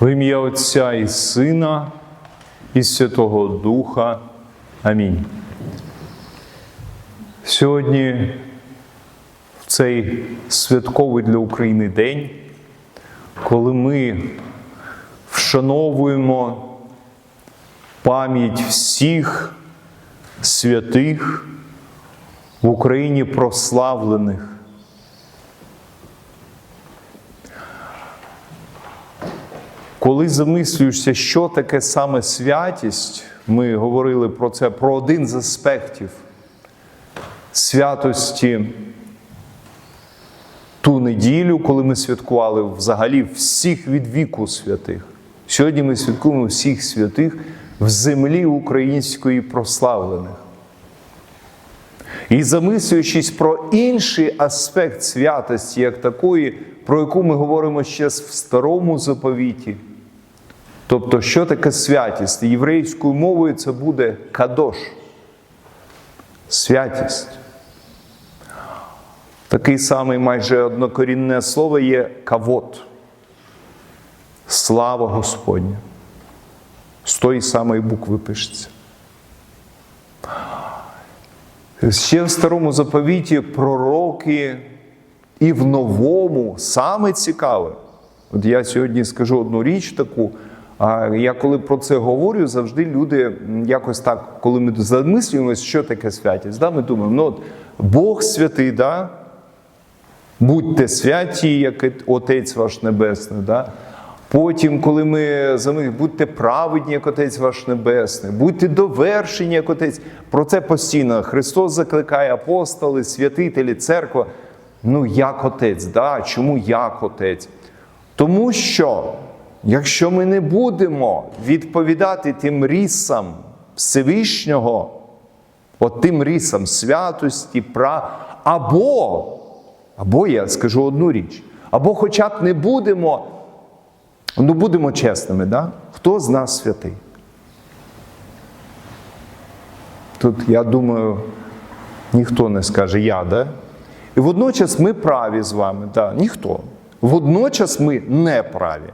В ім'я Отця і Сина і Святого Духа. Амінь. Сьогодні, в цей святковий для України день, коли ми вшановуємо пам'ять всіх святих в Україні прославлених. Коли замислюєшся, що таке саме святість, ми говорили про це, про один з аспектів святості ту неділю, коли ми святкували взагалі всіх від віку святих. Сьогодні ми святкуємо всіх святих в землі української прославлених. І замислюючись про інший аспект святості, як такої, про яку ми говоримо ще в старому заповіті. Тобто, що таке святість? Єврейською мовою це буде кадош. Святість. Такий самий майже однокорінне слово є кавот. Слава Господня. З тої самої букви пишеться. Ще в старому заповіті пророки і в новому саме цікаве. От я сьогодні скажу одну річ таку. Я коли про це говорю, завжди люди якось так, коли ми замислюємося, що таке святість, да, ми думаємо, ну от Бог святий, да? будьте святі, як Отець ваш Небесний. Да? Потім, коли ми замислюємо, будьте праведні, як Отець ваш Небесний, будьте довершені, як Отець. Про це постійно Христос закликає апостоли, святителі, церква. Ну, як Отець, да? чому як Отець? Тому що. Якщо ми не будемо відповідати тим рісам Всевишнього, от тим рісам святості, пра, або, або я скажу одну річ, або хоча б не будемо, ну будемо чесними, да? хто з нас святий? Тут, я думаю, ніхто не скаже я, да? І водночас ми праві з вами, да? ніхто. Водночас ми не праві.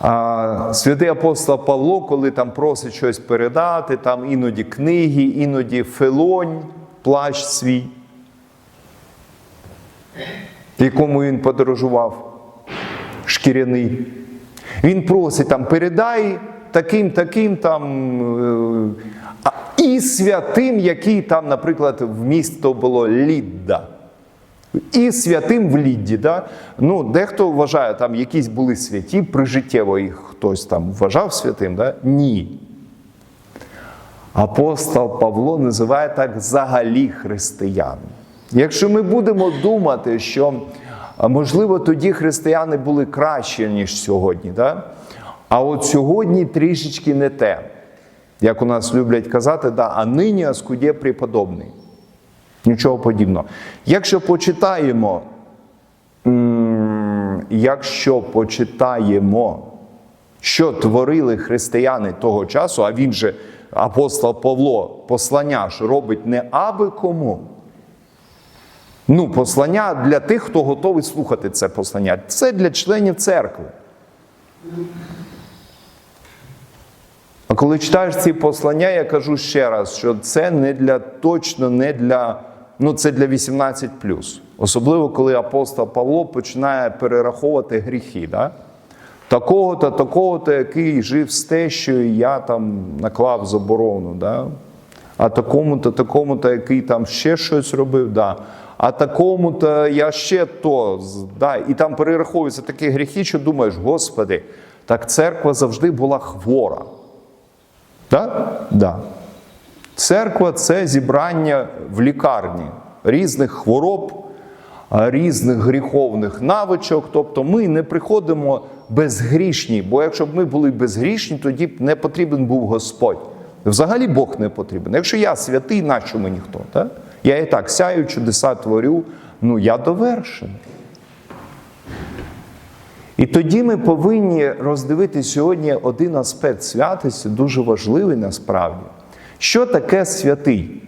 А святий апостол Павло, коли там просить щось передати, там іноді книги, іноді фелонь, плащ свій, якому він подорожував, шкіряний. Він просить там, передай таким, таким там е, і святим, який там, наприклад, в місто було Лідда. І святим в Лідді. Да? Ну, Дехто вважає, там якісь були святі, прижиттєво їх хтось там вважав святим. Да? Ні. Апостол Павло називає так взагалі християн. Якщо ми будемо думати, що можливо тоді християни були кращі, ніж сьогодні, да? а от сьогодні трішечки не те. Як у нас люблять казати, да, а нині оскудє преподобний. Нічого подібного. Якщо почитаємо, якщо почитаємо, що творили християни того часу, а він же, апостол Павло, послання ж робить не аби кому. Ну, послання для тих, хто готовий слухати це послання. Це для членів церкви. А коли читаєш ці послання, я кажу ще раз, що це не для точно не для. Ну, це для 18 Особливо, коли апостол Павло починає перераховувати гріхи. Да? Такого-то, такого-то, який жив з те, що я там наклав заборону. Да? А такому-то, такому-то, який там ще щось робив. Да? А такому-то я ще то. Да? І там перераховуються такі гріхи, що думаєш, Господи, так церква завжди була хвора. Да? Да. Церква це зібрання в лікарні різних хвороб, різних гріховних навичок. Тобто ми не приходимо безгрішні, бо якщо б ми були безгрішні, тоді б не потрібен був Господь. Взагалі Бог не потрібен. Якщо я святий, нащо мені хто? Так? Я і так сяю, чудеса творю, ну я довершений. І тоді ми повинні роздивити сьогодні один аспект святості, дуже важливий насправді. Що таке святий?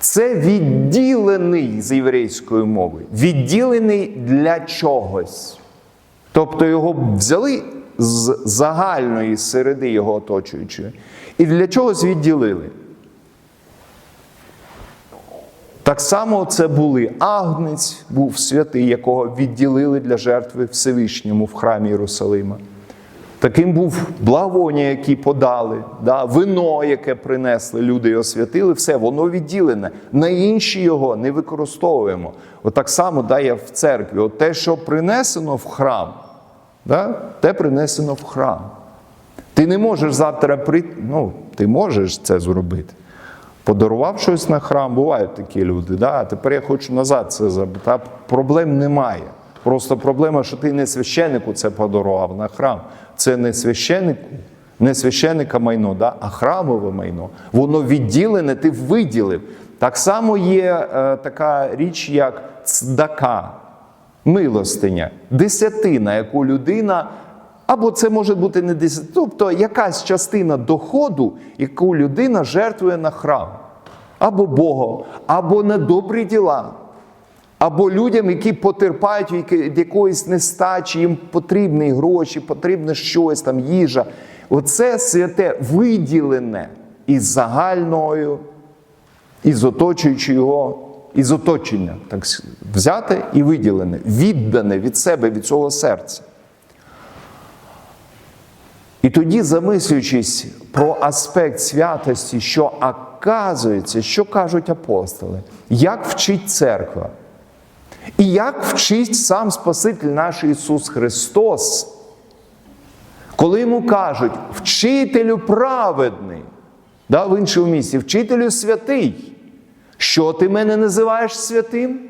Це відділений з єврейської мови, відділений для чогось. Тобто його взяли з загальної середи його оточуючої і для чогось відділили. Так само це були Агнець, був святий, якого відділили для жертви Всевишньому в храмі Єрусалима. Таким був благовоння, які подали, да, вино, яке принесли, люди і освятили, все, воно відділене. На інші його не використовуємо. От так само да, є в церкві. От те, що принесено в храм, да, те принесено в храм. Ти не можеш завтра прийти, ну, ти можеш це зробити. Подарував щось на храм, бувають такі люди. Да? Тепер я хочу назад це забути. Та проблем немає. Просто проблема, що ти не священнику це подарував на храм. Це не священнику, не священника майно, да? а храмове майно. Воно відділене, ти виділив. Так само є е, така річ, як цдака, милостиня, десятина, яку людина. Або це може бути не десятина, тобто якась частина доходу, яку людина жертвує на храм, або Богу, або на добрі діла, або людям, які потерпають від якоїсь нестачі, їм потрібні гроші, потрібне щось там, їжа. Оце святе виділене із загальною, із оточуючого його, із оточення, так взяте і виділене, віддане від себе, від цього серця. І тоді, замислюючись про аспект святості, що оказується, що кажуть апостоли, як вчить церква, і як вчить сам Спаситель наш Ісус Христос, коли йому кажуть, вчителю праведний, да, в іншому місці, вчителю святий, що ти мене називаєш святим?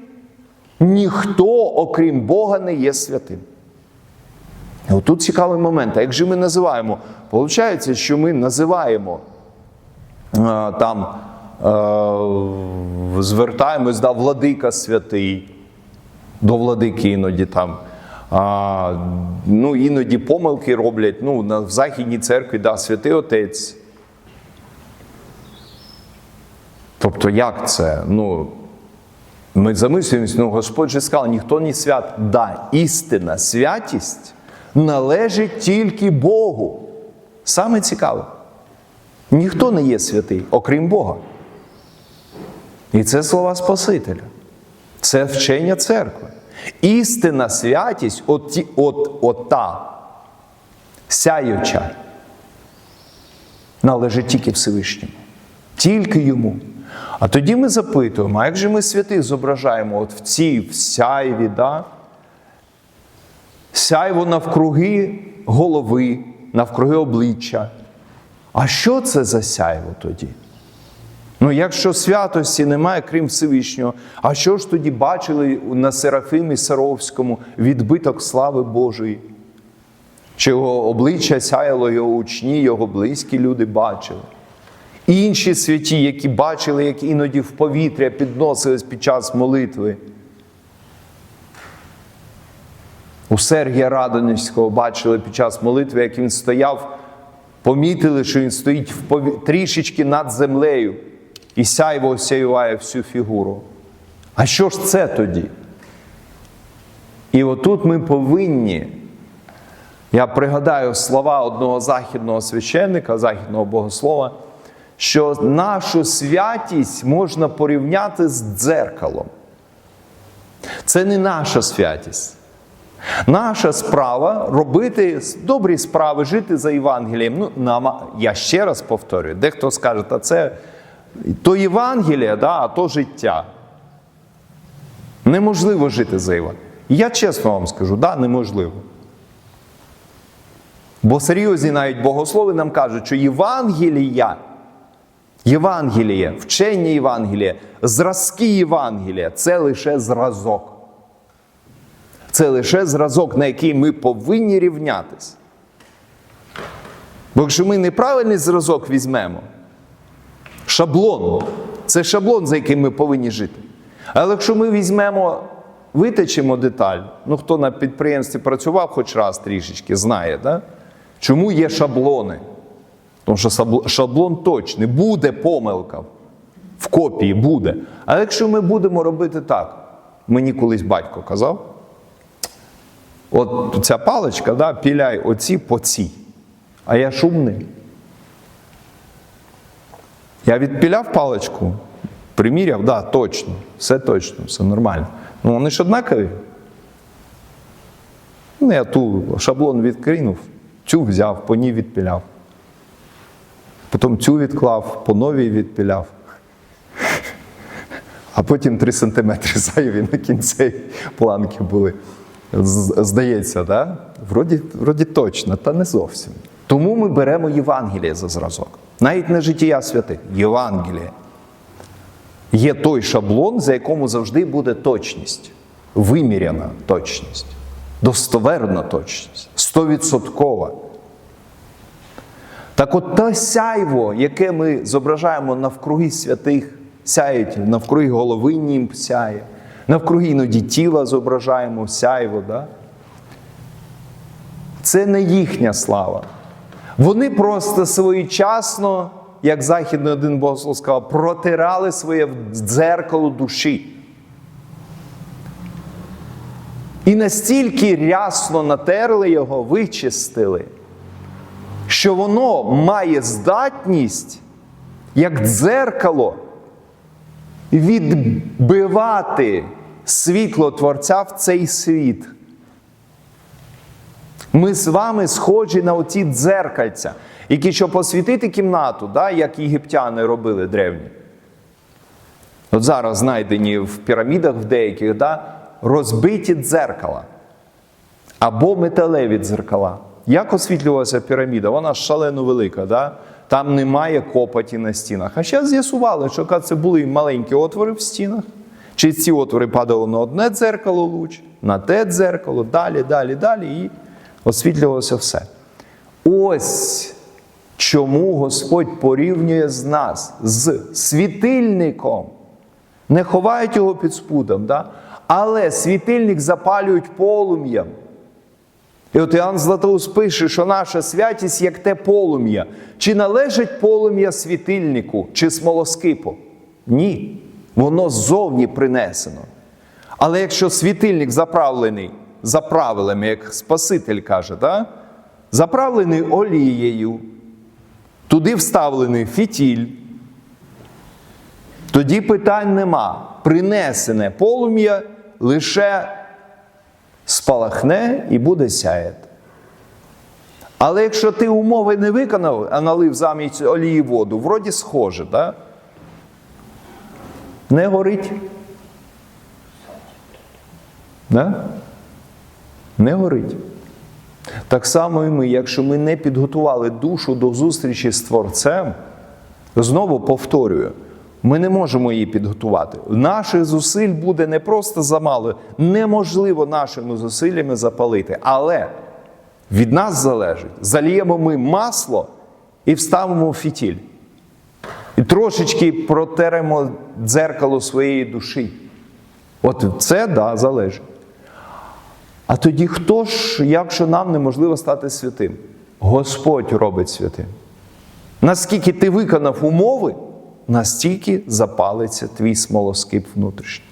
Ніхто, окрім Бога, не є святим. І отут цікавий момент. А як же ми називаємо? Получається, що ми називаємо е, там, е, звертаємось да, владика святий, до владики іноді там. А, ну, іноді помилки роблять ну, в Західній церкві, да, святий отець. Тобто, як це? Ну, ми замислюємося, ну Господь же сказав, ніхто не свят. Да, істина, святість належить тільки Богу. Саме цікаве. Ніхто не є святий, окрім Бога. І це слова Спасителя. Це вчення церкви. Істинна святість, от, от, от та сяюча, належить тільки Всевишньому. Тільки йому. А тоді ми запитуємо, а як же ми святих зображаємо от в цій в сяйві, да? сяйво навкруги голови, навкруги обличчя. А що це за сяйво тоді? Ну, якщо святості немає, крім Всевишнього, а що ж тоді бачили на Серафимі Саровському відбиток слави Божої? Чи його обличчя сяяло його учні, його близькі люди бачили? Інші святі, які бачили, як іноді в повітря підносились під час молитви. У Сергія Радонівського бачили під час молитви, як він стояв, помітили, що він стоїть в пові... трішечки над землею, і сяйво осяюває всю фігуру. А що ж це тоді? І отут ми повинні, я пригадаю слова одного західного священника, західного богослова, що нашу святість можна порівняти з дзеркалом. Це не наша святість. Наша справа робити добрі справи, жити за Євангелієм. Ну, нам, я ще раз повторюю, дехто скаже, та це то Євангеліє, да, а то життя. Неможливо жити за Євангелієм. Я чесно вам скажу, да, неможливо. Бо серйозні навіть богослови нам кажуть, що Євангелія, Євангеліє, вчення Євангелія, зразки Євангелія це лише зразок. Це лише зразок, на який ми повинні рівнятись. Бо якщо ми неправильний зразок візьмемо, шаблон, це шаблон, за яким ми повинні жити. Але якщо ми візьмемо, витечемо деталь, ну хто на підприємстві працював хоч раз трішечки, знає, да? чому є шаблони? Тому що шаблон точний, буде помилка в копії буде. А якщо ми будемо робити так, мені колись батько казав, от ця паличка, да, піляй оці по цій. А я шумний. Я відпіляв паличку, приміряв, да, точно, все точно, все нормально. Ну вони ж однакові. Ну, я ту шаблон відкинув, цю взяв, по ній відпіляв. Потім цю відклав, по новій відпіляв. А потім 3 сантиметри зайві на кінці планки були. Здається, да? вроді, вроді точно, та не зовсім. Тому ми беремо Євангеліє за зразок. Навіть не життя святих, Євангеліє. Є той шаблон, за якому завжди буде точність, виміряна точність, достоверна точність, стовідсоткова. Так от те сяйво, яке ми зображаємо навкруги святих, сяють, навкруги голови німб сяє, навкруги іноді тіла зображаємо сяйво, да? це не їхня слава. Вони просто своєчасно, як західний один богослов сказав, протирали своє дзеркало душі. І настільки рясно натерли його, вичистили, що воно має здатність, як дзеркало, відбивати світло Творця в цей світ. Ми з вами схожі на оці дзеркальця, які, щоб освітити кімнату, да, як єгиптяни робили древні. От зараз знайдені в пірамідах в деяких да, розбиті дзеркала або металеві дзеркала. Як освітлювалася піраміда? Вона шалено велика, да? там немає копоті на стінах. А зараз з'ясували, що це були маленькі отвори в стінах. Чи ці отвори падали на одне дзеркало луч, на те дзеркало, далі, далі, далі, і освітлювалося все. Ось чому Господь порівнює з нас з світильником. Не ховають його під спудом, да? але світильник запалюють полум'ям. І от Іоанн Златоус пише, що наша святість як те полум'я. Чи належить полум'я світильнику чи смолоскипу? Ні. Воно ззовні принесено. Але якщо світильник заправлений за правилами, як Спаситель каже, да? заправлений олією, туди вставлений фітіль, тоді питань нема. Принесене полум'я лише спалахне і буде сяяти. Але якщо ти умови не виконав, а налив замість олії воду, вроді схоже, так? Не горить. Да? Не горить. Так само і ми, якщо ми не підготували душу до зустрічі з Творцем, знову повторюю, ми не можемо її підготувати. Наших зусиль буде не просто замало, неможливо нашими зусиллями запалити. Але від нас залежить, заліємо ми масло і вставимо фітіль. І трошечки протеремо дзеркало своєї душі. От це да, залежить. А тоді хто ж, якщо нам неможливо стати святим? Господь робить святим. Наскільки ти виконав умови, настільки запалиться твій смолоскип внутрішній.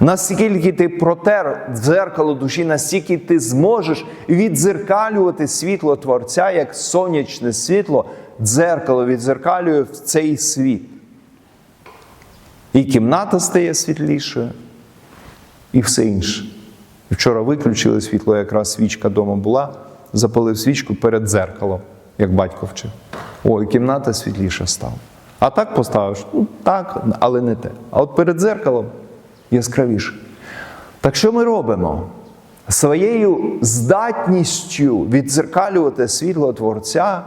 Наскільки ти протер дзеркало душі, настільки ти зможеш віддзеркалювати світло Творця, як сонячне світло, дзеркало віддзеркалює в цей світ. І кімната стає світлішою, і все інше. Вчора виключили світло, якраз свічка вдома була, запалив свічку перед дзеркалом, як батько вчив. Ой, кімната світліша стала. А так поставиш, ну так, але не те. А от перед дзеркалом яскравіше. Так що ми робимо? Своєю здатністю віддзеркалювати світло Творця,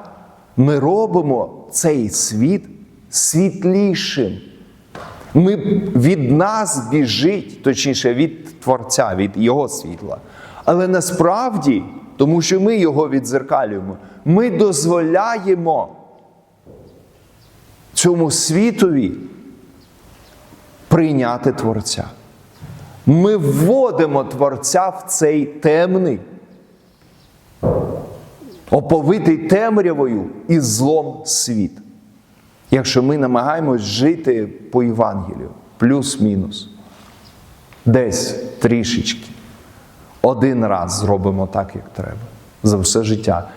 ми робимо цей світ світлішим. Ми від нас біжить, точніше, від Творця, від Його світла. Але насправді, тому що ми його відзеркалюємо, ми дозволяємо цьому світові прийняти Творця. Ми вводимо Творця в цей темний, оповитий темрявою і злом світ. якщо ми намагаємось жити по Євангелію, плюс-мінус, десь трішечки, один раз зробимо так, як треба, за все життя.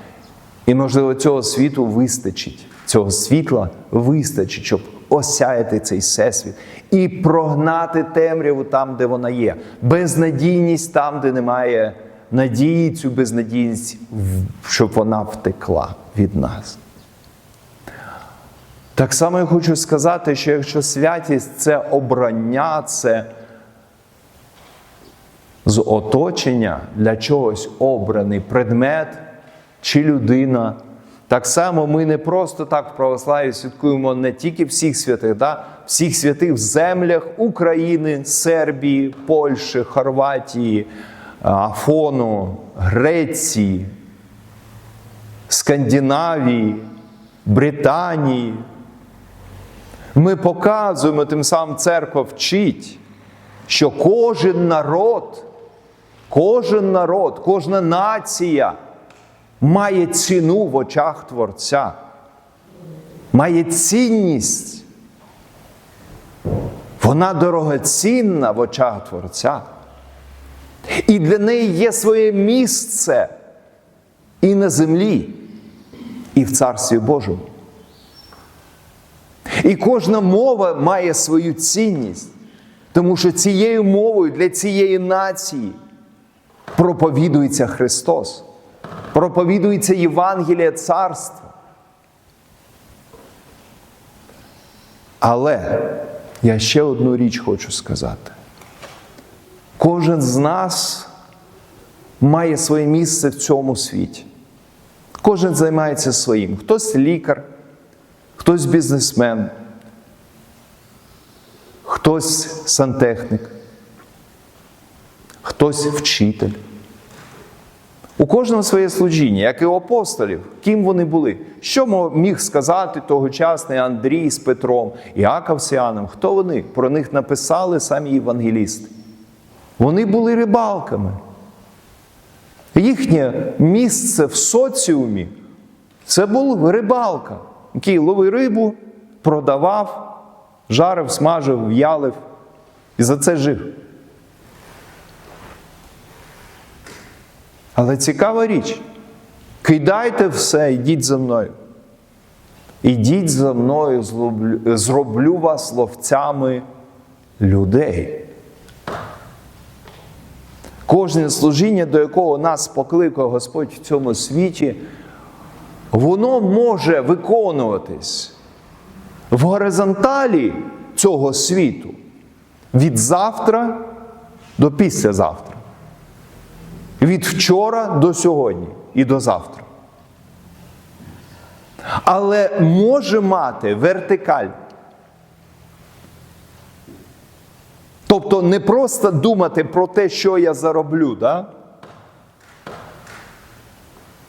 І, можливо, цього світу вистачить, цього світла вистачить, щоб осяяти цей всесвіт і прогнати темряву там, де вона є. Безнадійність там, де немає надії, цю безнадійність, щоб вона втекла від нас. Так само я хочу сказати, що якщо святість це обрання, це з оточення для чогось обраний предмет чи людина. Так само ми не просто так в православі святкуємо не тільки всіх святих, да? всіх святих в землях України, Сербії, Польщі, Хорватії, Афону, Греції, Скандинавії, Британії. Ми показуємо тим самим церква вчить, що кожен народ, кожен народ, кожна нація має ціну в очах Творця, має цінність. Вона дорогоцінна в очах Творця. І для неї є своє місце і на землі, і в Царстві Божому. І кожна мова має свою цінність, тому що цією мовою для цієї нації проповідується Христос, проповідується Євангеліє Царства. Але я ще одну річ хочу сказати. Кожен з нас має своє місце в цьому світі. Кожен займається своїм. Хтось лікар, хтось бізнесмен, хтось сантехнік, хтось вчитель. У кожного своє служіння, як і у апостолів, ким вони були. Що міг сказати тогочасний Андрій з Петром, Іаков з Іоанном? Хто вони? Про них написали самі євангелісти. Вони були рибалками. Їхнє місце в соціумі це була рибалка, який ловив рибу, продавав, жарив, смажив, в'ялив і за це жив. Але цікава річ. Кидайте все, йдіть за мною. Ідіть за мною, зроблю, вас ловцями людей. Кожне служіння, до якого нас покликав Господь в цьому світі, воно може виконуватись в горизонталі цього світу від завтра до післязавтра. Від вчора до сьогодні і до завтра. Але може мати вертикаль. Тобто не просто думати про те, що я зароблю, да?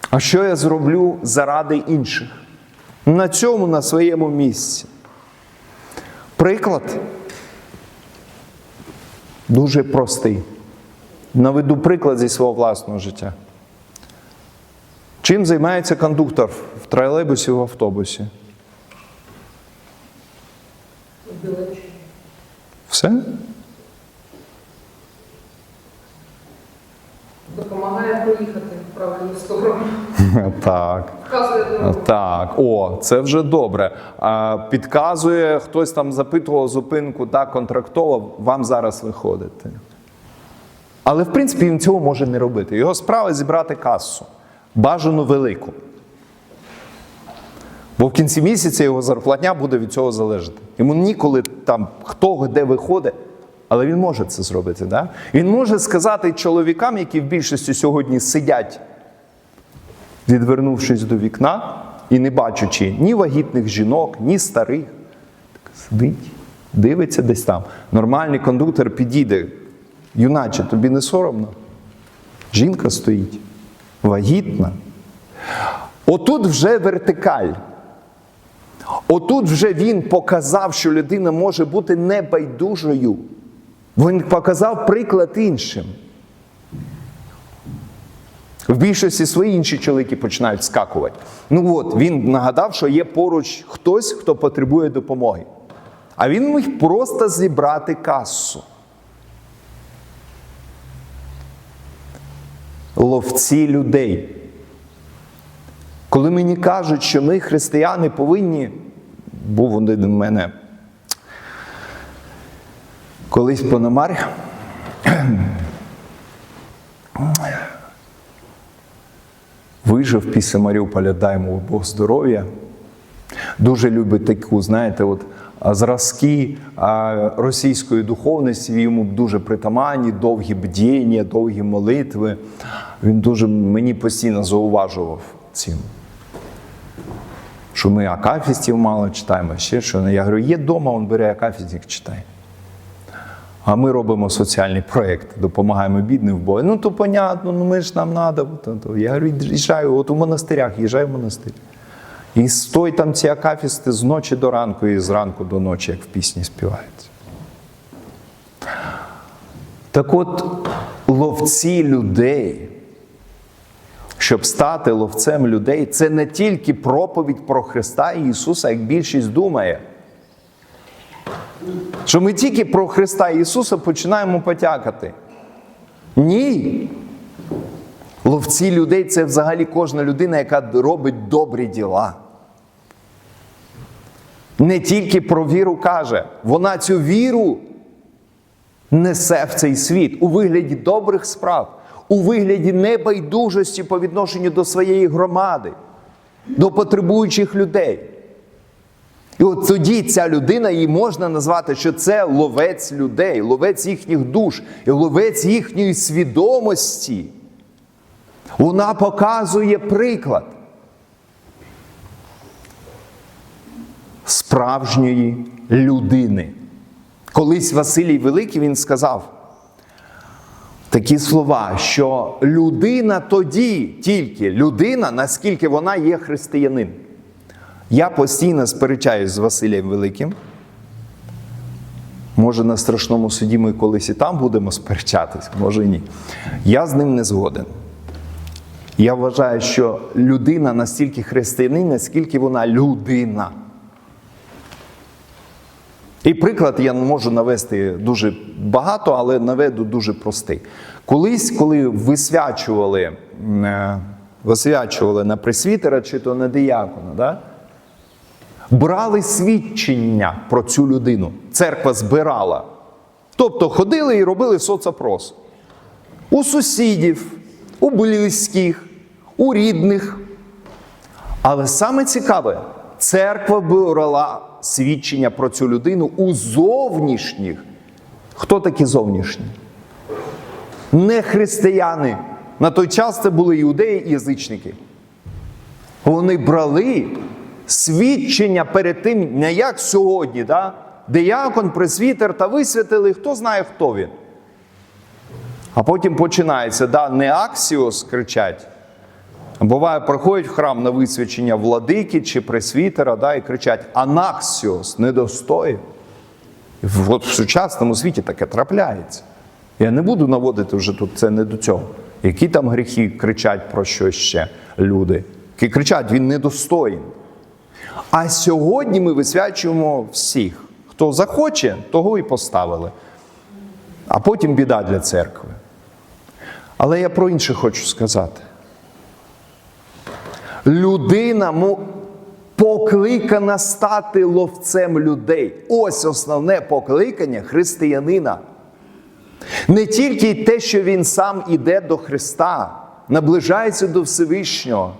а що я зроблю заради інших. На цьому, на своєму місці. Приклад дуже простий. Наведу приклад зі свого власного життя. Чим займається кондуктор в тролейбусі в автобусі? Все? Допомагає проїхати в правильну сторону. Так. Вказує дорогу. Так, о, це вже добре. А, підказує, хтось там запитував зупинку, так, контрактово, вам зараз виходити. Але в принципі він цього може не робити. Його справа зібрати касу, бажану велику. Бо в кінці місяця його зарплатня буде від цього залежати. Йому ніколи там хто де виходить, але він може це зробити. Да? Він може сказати чоловікам, які в більшості сьогодні сидять відвернувшись до вікна і не бачачи ні вагітних жінок, ні старих. Так сидить, дивиться десь там. Нормальний кондуктор підійде. Юначе, тобі не соромно? Жінка стоїть, вагітна. Отут вже вертикаль. Отут вже він показав, що людина може бути небайдужою. Він показав приклад іншим. В більшості свої інші чоловіки починають скакувати. Ну от, він нагадав, що є поруч хтось, хто потребує допомоги. А він міг просто зібрати касу. Ловці людей. Коли мені кажуть, що ми, християни, повинні, був один у мене колись пономар. Вижив після Маріуполя, дай йому Бог здоров'я. Дуже любить таку, знаєте, от зразки російської духовності йому дуже притаманні, довгі бдіння, довгі молитви. Він дуже мені постійно зауважував цим. Що ми акафістів мало читаємо, ще що. Я говорю, є вдома, він бере акафістів, читає. А ми робимо соціальний проєкт, допомагаємо бідним в бою. Ну, то понятно, ну ми ж нам треба. Я говорю, їжджаю, от у монастирях, їжджаю в монастир. І стой там ці акафісти з ночі до ранку і з ранку до ночі, як в пісні співаються. Так от, ловці людей, щоб стати ловцем людей, це не тільки проповідь про Христа і Ісуса, як більшість думає. Що ми тільки про Христа і Ісуса починаємо потякати. Ні. Ловці людей це взагалі кожна людина, яка робить добрі діла. Не тільки про віру каже, вона цю віру несе в цей світ у вигляді добрих справ, у вигляді небайдужості по відношенню до своєї громади, до потребуючих людей. І от тоді ця людина її можна назвати, що це ловець людей, ловець їхніх душ, і ловець їхньої свідомості. Вона показує приклад справжньої людини. Колись Василій Великий він сказав такі слова, що людина тоді тільки людина, наскільки вона є християнин. Я постійно сперечаюсь з Василієм Великим. Може, на страшному суді ми колись і там будемо сперечатись, може і ні. Я з ним не згоден. Я вважаю, що людина настільки християнин, наскільки вона людина. І приклад я можу навести дуже багато, але наведу дуже простий. Колись, коли висвячували, е, висвячували на пресвітера чи то на диякона, да? брали свідчення про цю людину. Церква збирала. Тобто ходили і робили соцопрос. У сусідів, у близьких, у рідних. Але саме цікаве, церква брала свідчення про цю людину у зовнішніх. Хто такі зовнішні? Не християни. На той час це були іудеї і язичники. Вони брали свідчення перед тим, не як сьогодні, да? диякон, пресвітер та висвятили, хто знає, хто він. А потім починається, да, не аксіос кричать. Буває, приходять в храм на висвячення владики чи пресвітера, да, і кричать Анаксіос, недостоїв. От в сучасному світі таке трапляється. Я не буду наводити вже тут це не до цього. Які там гріхи кричать про що ще люди? Які кричать, він недостоїн. А сьогодні ми висвячуємо всіх. Хто захоче, того і поставили. А потім біда для церкви. Але я про інше хочу сказати. Людина покликана стати ловцем людей. Ось основне покликання християнина. Не тільки те, що він сам іде до Христа, наближається до Всевишнього.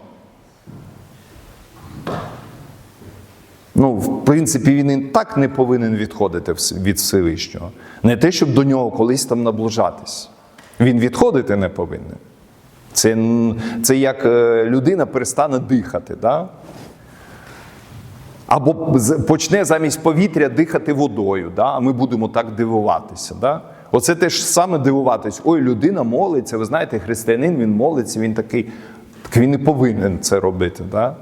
Ну, в принципі, він і так не повинен відходити від Всевишнього. Не те, щоб до нього колись там наближатись. Він відходити не повинен. Це, це як е, людина перестане дихати. Да? Або почне замість повітря дихати водою, да? а ми будемо так дивуватися. Да? Оце теж саме дивуватись. Ой, людина молиться, ви знаєте, християнин він молиться, він такий, так він не повинен це робити. Да?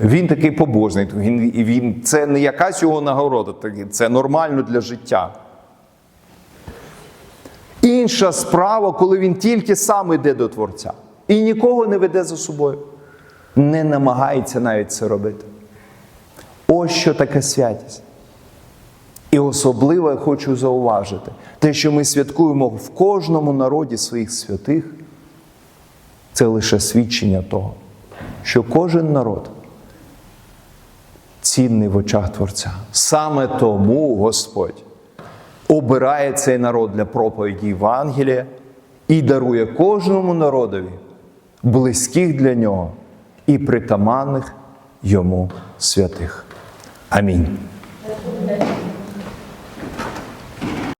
Він такий побожний, він, він, це не якась його нагорода, це нормально для життя. Інша справа, коли він тільки сам іде до Творця. і нікого не веде за собою. Не намагається навіть це робити. Ось що таке святість. І особливо я хочу зауважити, те, що ми святкуємо в кожному народі своїх святих, це лише свідчення того, що кожен народ цінний в очах Творця. Саме тому Господь обирає цей народ для проповіді Євангелія і дарує кожному народові близьких для нього і притаманних йому святих. Амінь.